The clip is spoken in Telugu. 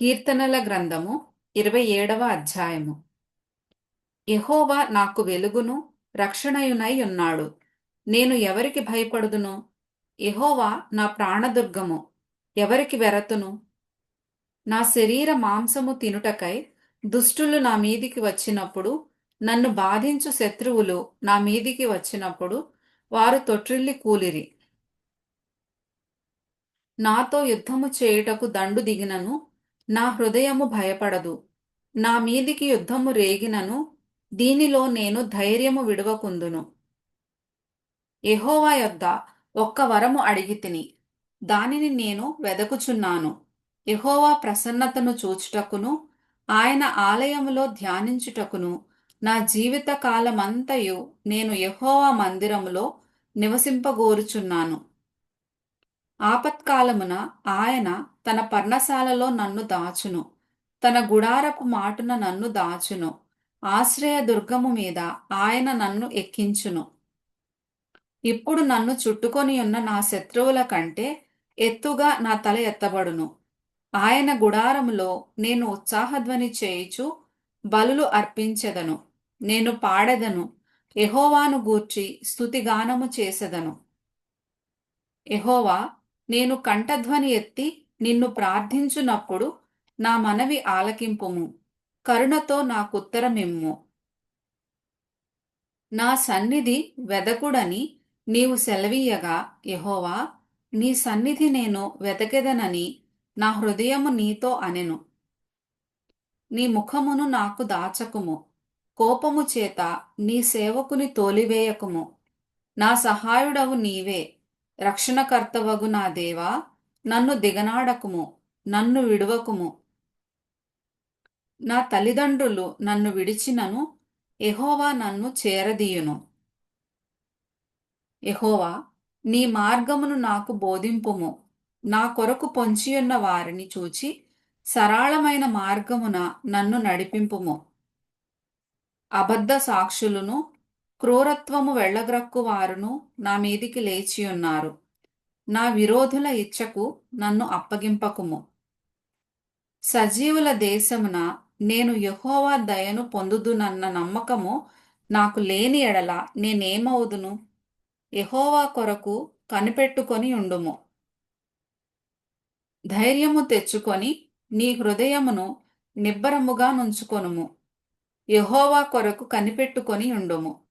కీర్తనల గ్రంథము ఇరవై ఏడవ అధ్యాయము. యహోవా నాకు వెలుగును రక్షణయునై ఉన్నాడు. నేను ఎవరికి భయపడుదును? యహోవా నా ప్రాణదుర్గము ఎవరికి వెరతును? నా శరీర మాంసము తినుటకై దుష్టులు నా మీదికి వచ్చినప్పుడు నన్ను బాధించు శత్రువులు నా మీదికి వచ్చినప్పుడు వారు తొట్రిల్లి కూలిరి. నాతో యుద్ధము చేయుటకు దండు దిగినను నా హృదయము భయపడదు. నా మీదికి యుద్ధము రేగినను దీనిలో నేను ధైర్యము విడువకుందును. ఎహోవా యొద్ద ఒక్క వరము అడిగి తిని దానిని నేను వెదకుచున్నాను. ఎహోవా ప్రసన్నతను చూచుటకును ఆయన ఆలయములో ధ్యానించుటకును నా జీవిత కాలమంతయు నేను ఎహోవా మందిరములో నివసింపగోరుచున్నాను. ఆపత్కాలమున ఆయన తన పర్ణశాలలో నన్ను దాచును. తన గుడారపు మాటున నన్ను దాచును. ఆశ్రయ దుర్గము మీద ఆయన నన్ను ఎక్కించును. ఇప్పుడు నన్ను చుట్టుకొని ఉన్న నా శత్రువుల కంటే ఎత్తుగా నా తల ఎత్తబడును. ఆయన గుడారములో నేను ఉత్సాహధ్వని చేయుచు బలులు అర్పించెదను. నేను పాడెదను. ఎహోవాను గూర్చి స్థుతిగానము చేసెదను. ఎహోవా నేను కంఠధ్వని ఎత్తి నిన్ను ప్రార్థించునప్పుడు నా మనవి ఆలకింపుము. కరుణతో నాకుత్తరమిమ్ము. నా సన్నిధి వెదకుడని నీవు సెలవీయగా యహోవా నీ సన్నిధి నేను వెతకెదనని నా హృదయము నీతో అనెను. నీ ముఖమును నాకు దాచకుము. కోపము చేత నీ సేవకుని తోలివేయకుము. నా సహాయుడవు నీవే. రక్షణకర్తవగు నా దేవా నన్ను దిగనాడకుము నన్ను విడువకుము. నా తల్లిదండ్రులు నన్ను విడిచినను ఎహోవా నన్ను చేరదీయును. ఎహోవా నీ మార్గమును నాకు బోధింపుము. నా కొరకు పొంచియున్న వారిని చూచి సరళమైన మార్గమున నన్ను నడిపింపుము. అబద్ధ సాక్షులను క్రూరత్వము వెళ్ళగ్రక్కు వారును నా మీదికి లేచియున్నారు నా విరోధుల ఇచ్చకు నన్ను అప్పగింపకుము. సజీవుల దేశమున నేను యహోవా దయను పొందుదునన్న నమ్మకము నాకు లేని ఎడల నేనేమవుదును? యహోవా కొరకు కనిపెట్టుకొని ఉండుము. ధైర్యము తెచ్చుకొని నీ హృదయమును నిబ్బరముగా నుంచుకొనుము. యహోవా కొరకు కనిపెట్టుకొని ఉండుము.